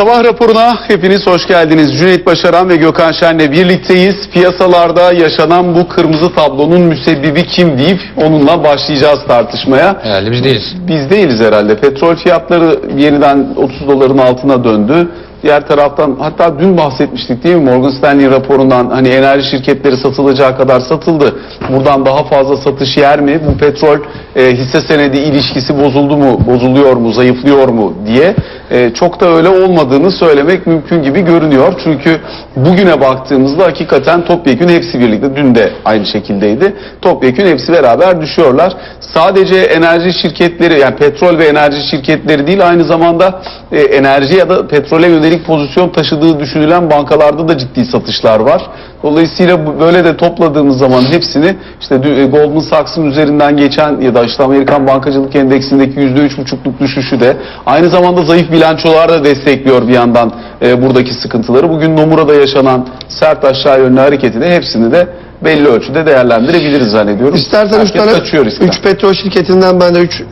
Sabah raporuna hepiniz hoş geldiniz. Cüneyt Başaran ve Gökhan Şen'le birlikteyiz. Piyasalarda yaşanan bu kırmızı tablonun müsebbibi kim deyip onunla başlayacağız tartışmaya. Herhalde biz değiliz. Biz değiliz herhalde. Petrol fiyatları yeniden 30 doların altına döndü. Diğer taraftan hatta dün bahsetmiştik değil mi Morgan Stanley raporundan hani enerji şirketleri satılacağı kadar satıldı. Buradan daha fazla satış yer mi? Bu petrol e, hisse senedi ilişkisi bozuldu mu, bozuluyor mu, zayıflıyor mu diye e, çok da öyle olmadığını söylemek mümkün gibi görünüyor. Çünkü bugüne baktığımızda hakikaten topyekün hepsi birlikte dün de aynı şekildeydi. Topyekün hepsi beraber düşüyorlar. Sadece enerji şirketleri yani petrol ve enerji şirketleri değil aynı zamanda e, enerji ya da petrole yönelik pozisyon taşıdığı düşünülen bankalarda da ciddi satışlar var. Dolayısıyla böyle de topladığımız zaman hepsini işte e, Goldman Sachs'ın üzerinden geçen ya da işte Amerikan Bankacılık Endeksindeki %3,5'luk düşüşü de aynı zamanda zayıf bilançolar da destekliyor bir yandan e, buradaki sıkıntıları. Bugün Nomura'da yaşanan sert aşağı yönlü hareketi de hepsini de belli ölçüde değerlendirebiliriz zannediyorum. İstersen 3 Herkes tane kaçıyor riskten. 3 petrol şirketinden ben de 3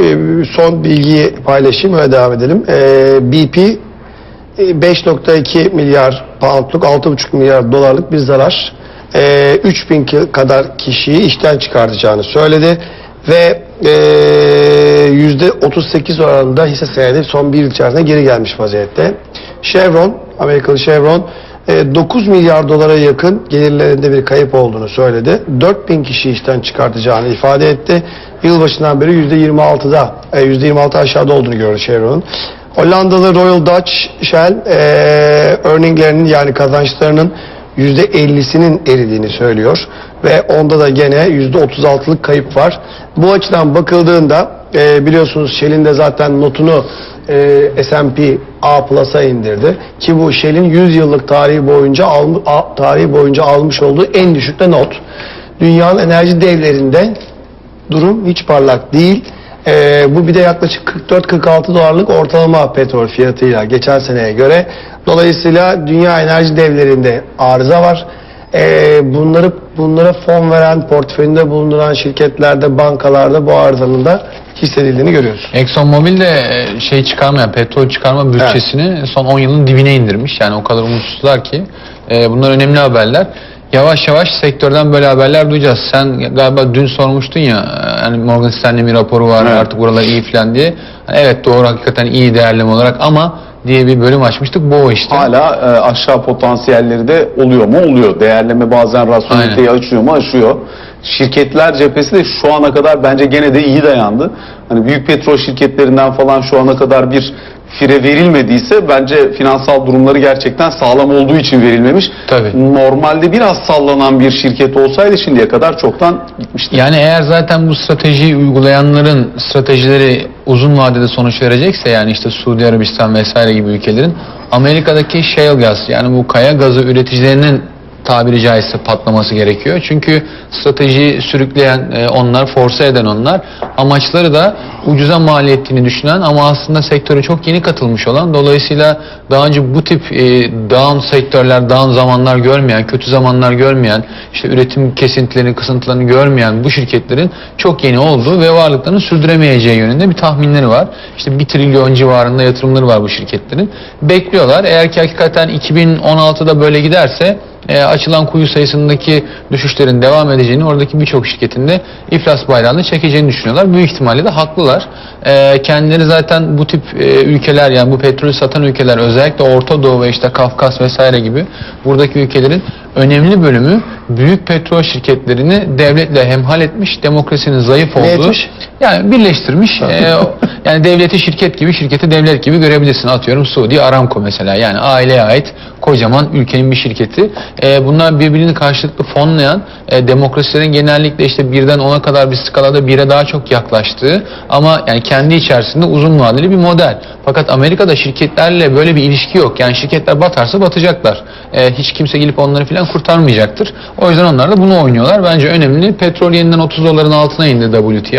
son bilgiyi paylaşayım öyle devam edelim. E, BP e, 5.2 milyar poundluk 6.5 milyar dolarlık bir zarar. E, 3000 ki- kadar kişiyi işten çıkartacağını söyledi ve e, %38 oranında hisse senedi son bir yıl içerisinde geri gelmiş vaziyette. Chevron, Amerikalı Chevron e, 9 milyar dolara yakın gelirlerinde bir kayıp olduğunu söyledi. 4000 kişi işten çıkartacağını ifade etti. Yılbaşından beri %26'da, e, %26 aşağıda olduğunu gördü Chevron'un. Hollandalı Royal Dutch Shell e, earninglerinin yani kazançlarının %50'sinin eridiğini söylüyor ve onda da gene %36'lık kayıp var. Bu açıdan bakıldığında e, biliyorsunuz Shell'in de zaten notunu e, S&P A Plus'a indirdi ki bu Shell'in 100 yıllık tarihi boyunca al, a- tarihi boyunca almış olduğu en düşük de not. Dünyanın enerji devlerinde durum hiç parlak değil. Ee, bu bir de yaklaşık 44-46 dolarlık ortalama petrol fiyatıyla geçen seneye göre. Dolayısıyla dünya enerji devlerinde arıza var. Ee, bunları bunlara fon veren, portföyünde bulunduran şirketlerde, bankalarda bu arızanın da hissedildiğini görüyoruz. ExxonMobil de e, şey çıkarmayan, petrol çıkarma bütçesini son 10 yılın dibine indirmiş. Yani o kadar umutsuzlar ki. E, bunlar önemli haberler. Yavaş yavaş sektörden böyle haberler duyacağız. Sen galiba dün sormuştun ya, hani Morgan Stanley bir raporu var Evet. artık buralar iyi falan diye. Evet doğru hakikaten iyi değerleme olarak ama diye bir bölüm açmıştık. Bu o işte. Hala e, aşağı potansiyelleri de oluyor mu? Oluyor. Değerleme bazen rasyoneliteyi açıyor mu? Açıyor. Şirketler cephesi de şu ana kadar bence gene de iyi dayandı. Hani büyük petrol şirketlerinden falan şu ana kadar bir fire verilmediyse bence finansal durumları gerçekten sağlam olduğu için verilmemiş. Tabii. Normalde biraz sallanan bir şirket olsaydı şimdiye kadar çoktan gitmişti. Yani eğer zaten bu stratejiyi uygulayanların stratejileri uzun vadede sonuç verecekse yani işte Suudi Arabistan vesaire gibi ülkelerin Amerika'daki shale gaz yani bu kaya gazı üreticilerinin tabiri caizse patlaması gerekiyor. Çünkü stratejiyi sürükleyen e, onlar, force eden onlar. Amaçları da ucuza mal ettiğini düşünen ama aslında sektöre çok yeni katılmış olan dolayısıyla daha önce bu tip e, down sektörler, down zamanlar görmeyen, kötü zamanlar görmeyen, işte üretim kesintilerini, kısıntılarını görmeyen bu şirketlerin çok yeni olduğu ve varlıklarını sürdüremeyeceği yönünde bir tahminleri var. İşte 1 trilyon civarında yatırımları var bu şirketlerin. Bekliyorlar. Eğer ki hakikaten 2016'da böyle giderse e, açılan kuyu sayısındaki düşüşlerin devam edeceğini, oradaki birçok şirketin de iflas bayrağını çekeceğini düşünüyorlar. Büyük ihtimalle de haklılar. E, kendileri zaten bu tip e, ülkeler yani bu petrolü satan ülkeler özellikle Orta Doğu ve işte Kafkas vesaire gibi buradaki ülkelerin önemli bölümü büyük petrol şirketlerini devletle hemhal etmiş, demokrasinin zayıf Ne olduğu etmiş? yani birleştirmiş. e, yani devleti şirket gibi, şirketi devlet gibi görebilirsin. Atıyorum Suudi Aramco mesela. Yani aileye ait kocaman ülkenin bir şirketi. E, bunlar birbirini karşılıklı fonlayan e, demokrasilerin genellikle işte birden ona kadar bir skalada bire daha çok yaklaştığı ama yani kendi içerisinde uzun vadeli bir model. Fakat Amerika'da şirketlerle böyle bir ilişki yok. Yani şirketler batarsa batacaklar. E, hiç kimse gelip onları falan kurtarmayacaktır. O yüzden onlar da bunu oynuyorlar. Bence önemli. Petrol yeniden 30 doların altına indi WTI.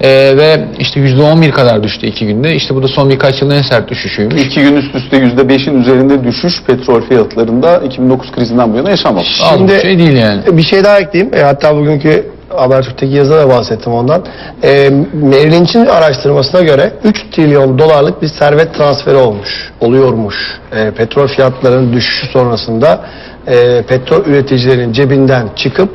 E, ve işte %11 kadar düştü iki günde. İşte bu da son birkaç yılın en sert düşüşüymüş. İki gün üst üste %5'in üzerinde düşüş petrol fiyatlarında 2009 krizinden bu yana yaşanmamış. Az bir Şimdi- şey değil yani. Bir şey daha ekleyeyim. E, hatta bugünkü Habertürk'teki yazıda da bahsettim ondan. E, Merrill Lynch'in araştırmasına göre 3 trilyon dolarlık bir servet transferi olmuş, oluyormuş. E, petrol fiyatlarının düşüşü sonrasında e, petrol üreticilerinin cebinden çıkıp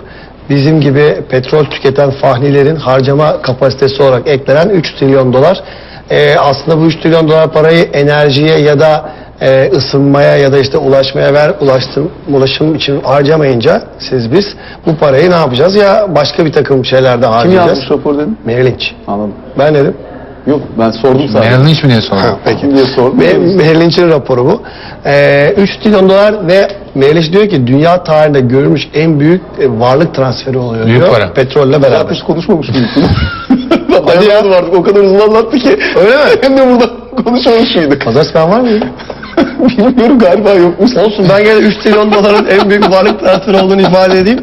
bizim gibi petrol tüketen fahnilerin harcama kapasitesi olarak eklenen 3 trilyon dolar. E, aslında bu 3 trilyon dolar parayı enerjiye ya da e, ısınmaya ya da işte ulaşmaya ver ulaştım ulaşım için harcamayınca siz biz bu parayı ne yapacağız ya başka bir takım şeylerde Kim harcayacağız. yazmış rapor dedin? Merrill Lynch. Anladım. Ben dedim. Yok ben sordum sadece. Merrill Lynch mi diye sordum. Ha, peki. Kim diye sordum. Ve Merrill Lynch'in raporu bu. Ee, 3 trilyon dolar ve Merrill Lynch diyor ki dünya tarihinde görülmüş en büyük e, varlık transferi oluyor Büyük diyor. para. Petrolle Beraber beraber. konuşmamış mıydık bunu? Dayanamadım artık o kadar hızlı anlattı ki. Öyle mi? Hem de burada konuşmamış mıydık? Pazartesi ben var mıyım? Bilmiyorum galiba yokmuş. Olsun ben gene 3 trilyon doların en büyük varlık transferi olduğunu ifade edeyim.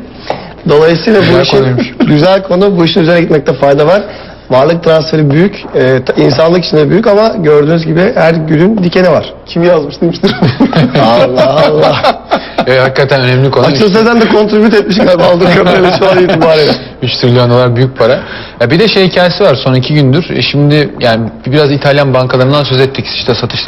Dolayısıyla bu Güzel işin konuymuş. güzel konu bu işin üzerine gitmekte fayda var. Varlık transferi büyük, e, insanlık için de büyük ama gördüğünüz gibi her gülün dikeni var. Kim yazmış demiştir. Allah Allah. E, hakikaten önemli konu. Açıl Sezen de kontribüt etmiş galiba aldığı kadarıyla şu an itibariyle. 3 trilyon dolar büyük para. Ya bir de şey hikayesi var son iki gündür. E şimdi yani biraz İtalyan bankalarından söz ettik. İşte satışlar